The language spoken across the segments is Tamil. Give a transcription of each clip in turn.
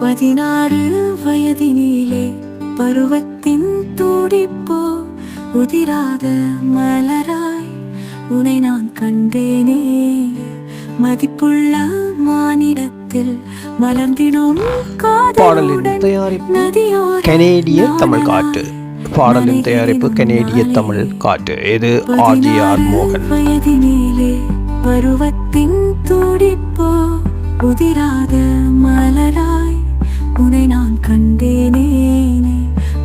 பதினாறு வயதினிலே பருவத்தின் துடிப்போ உதிராத மலராய் உனை நான் கண்டேனே. மதிப்புள்ள மானிடத்தில் மலர்ந்திடும் பாடலின் தயாரிப்பு கனேடிய தமிழ் காட்டு. பாடலின் தயாரிப்பு கனேடிய தமிழ் காட்டு. இது ஆர்ஜிஆர் மோகன். வயதினிலே பருவத்தின் துடிப்போ உதிராத மலராய் உனை நான் கண்டேனேனே.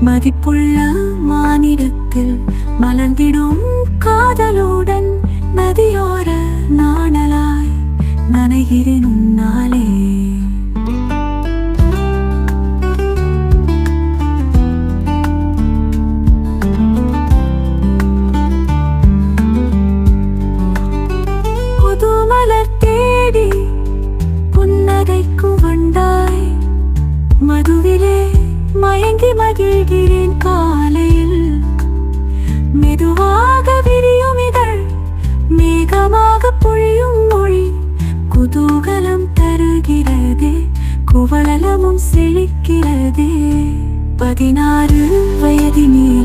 மதிப்புள்ள மானிடத்தில் மலர்ந்திடும் காதலுடன் நதியோர நாணலாய் நனைகிறேன் உன்னாலே. காலையில் மெதுவாக விரியும் இதழ் மேகமாக பொழியும் மொழி குதூகலம் தருகிறதே குவலமும் செழிக்கிறதே. பதினாறு வயதினே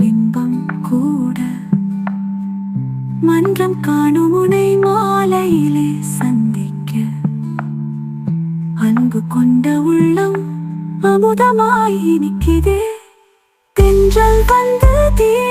இன்பம் கூட. மன்றம் காணும் உனை மாலையிலே சந்திக்க. அன்பு கொண்ட உள்ளம் அமுதமாய் நிற்கிறே தென்றல் வந்து தீ